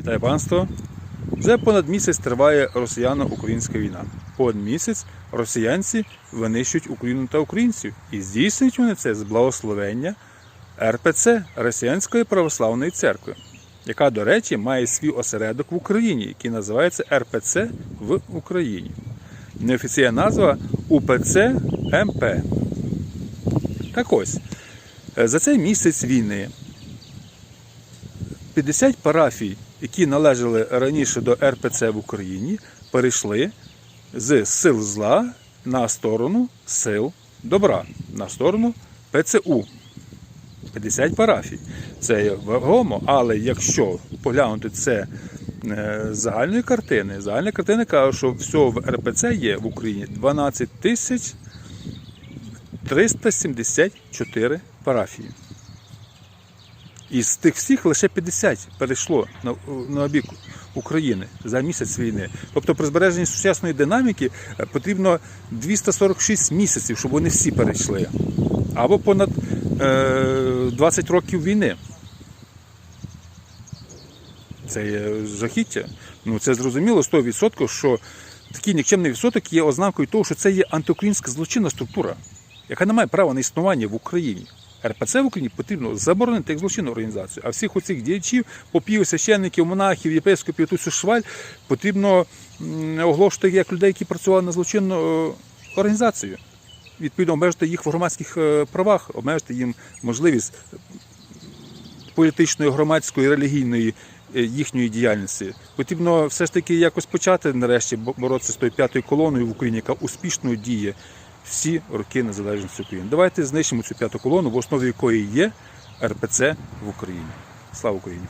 Вітаю панство! Вже понад місяць триває росіяно-українська війна. Понад місяць росіянці винищують Україну та українців. І здійснюють вони це з благословення РПЦ Росіянської православної церкви, яка, до речі, має свій осередок в Україні, який називається РПЦ в Україні. Неофіційна назва УПЦ МП. Так ось, е, за цей місяць війни 50 парафій, які належали раніше до РПЦ в Україні, перейшли з сил зла на сторону сил добра, на сторону ПЦУ. 50 парафій. Це вагомо, але якщо поглянути це е, загальної картини, загальна картина каже, що всього в РПЦ є в Україні 12 тисяч 374 парафії. І з тих всіх лише 50 перейшло на, на бік України за місяць війни. Тобто при збереженні сучасної динаміки е, потрібно 246 місяців, щоб вони всі перейшли. Або понад е, 20 років війни. Це є жахіття. Ну це зрозуміло 100%, що такий нікчемний відсоток є ознакою того, що це є антиукраїнська злочинна структура, яка не має права на існування в Україні. РПЦ в Україні потрібно заборонити як злочинну організацію. А всіх оцих діячів, попів, священників, монахів, єпископів, ту всю шваль потрібно оголошувати як людей, які працювали на злочинну е, організацію. Відповідно, обмежити їх в громадських е, правах, обмежити їм можливість політичної, громадської, релігійної е, їхньої діяльності. Потрібно все ж таки якось почати нарешті боротися з тою п'ятою колоною в Україні, яка успішно діє всі роки незалежності України. Давайте знищимо цю п'яту колону, в основі якої є РПЦ в Україні. Слава Україні!